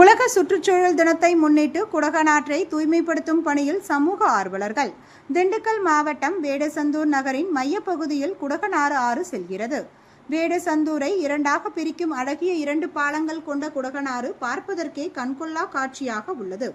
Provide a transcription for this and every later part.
உலக சுற்றுச்சூழல் தினத்தை முன்னிட்டு குடகநாற்றை தூய்மைப்படுத்தும் பணியில் சமூக ஆர்வலர்கள். திண்டுக்கல் மாவட்டம் வேடசந்தூர் நகரின் மையப்பகுதியில் குடகனாறு ஆறு செல்கிறது. வேடசந்தூரை இரண்டாக பிரிக்கும் அழகிய இரண்டு பாலங்கள் கொண்ட குடகனாறு பார்ப்பதற்கே கண்கொள்ளா காட்சியாக உள்ளது.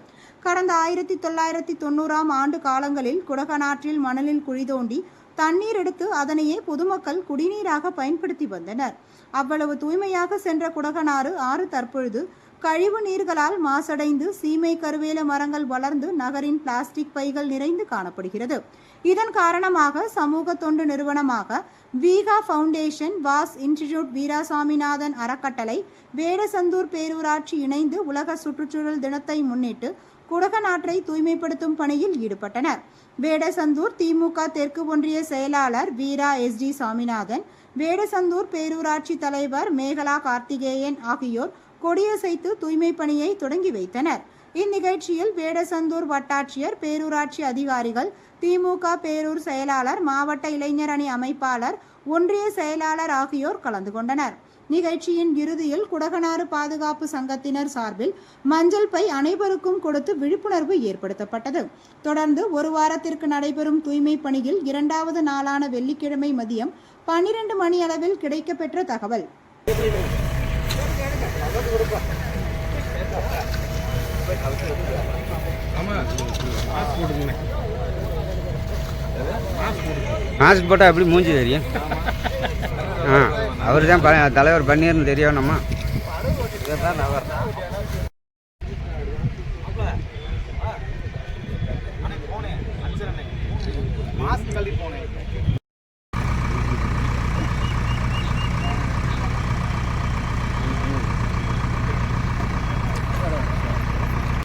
கடந்த ஆயிரத்தி தொள்ளாயிரத்தி தொண்ணூறாம் ஆண்டு காலங்களில் குடகனாற்றில் மணலில் குழி தோண்டி தண்ணீர் எடுத்து அதனையே பொதுமக்கள் குடிநீராக பயன்படுத்தி வந்தனர். அவ்வளவு தூய்மையாக சென்ற குடகனாறு ஆறு தற்பொழுது கழிவு நீர்களால் மாசடைந்து சீமை கருவேல மரங்கள் வளர்ந்து நகரின் பிளாஸ்டிக் பைகள் நிறைந்து காணப்படுகிறது. இதன் காரணமாக சமூக தொண்டு நிறுவனமாக வீகா ஃபவுண்டேஷன் வாஸ் இன்ஸ்டிடியூட் வீராசாமிநாதன் அறக்கட்டளை வேடசந்தூர் பேரூராட்சி இணைந்து உலக சுற்றுச்சூழல் தினத்தை முன்னிட்டு குடகநாற்றை தூய்மைப்படுத்தும் பணியில் ஈடுபட்டனர் வேடசந்தூர் திமுக தெற்கு ஒன்றிய செயலாளர் வீரா எஸ் டி சாமிநாதன் வேடசந்தூர் பேரூராட்சி தலைவர் மேகலா கார்த்திகேயன் ஆகியோர் கொடியசைத்து தூய்மை பணியை தொடங்கி வைத்தனர். இந்நிகழ்ச்சியில் வேடசந்தூர் வட்டாட்சியர் பேரூராட்சி அதிகாரிகள் திமுக பேரூர் செயலாளர் மாவட்ட இளைஞர் அணி அமைப்பாளர் ஒன்றிய செயலாளர் ஆகியோர் கலந்து கொண்டனர். நிகழ்ச்சியின் இறுதியில் குடகனாறு பாதுகாப்பு சங்கத்தினர் சார்பில் மஞ்சள் பை அனைவருக்கும் கொடுத்து விழிப்புணர்வு ஏற்படுத்தப்பட்டது. தொடர்ந்து ஒரு வாரத்திற்கு நடைபெறும் தூய்மை பணியில் இரண்டாவது நாளான வெள்ளிக்கிழமை மதியம் பன்னிரண்டு மணி அளவில் கிடைக்கப்பெற்ற தகவல். மாஸ்க் போட்டால் எப்படி மூஞ்சி தெரியும்? ஆ அவர் தான் தலைவர் பன்னீர்னு தெரியணுமா இதுதான் அவர். மாஸ்க் கழட்டி போனேன்.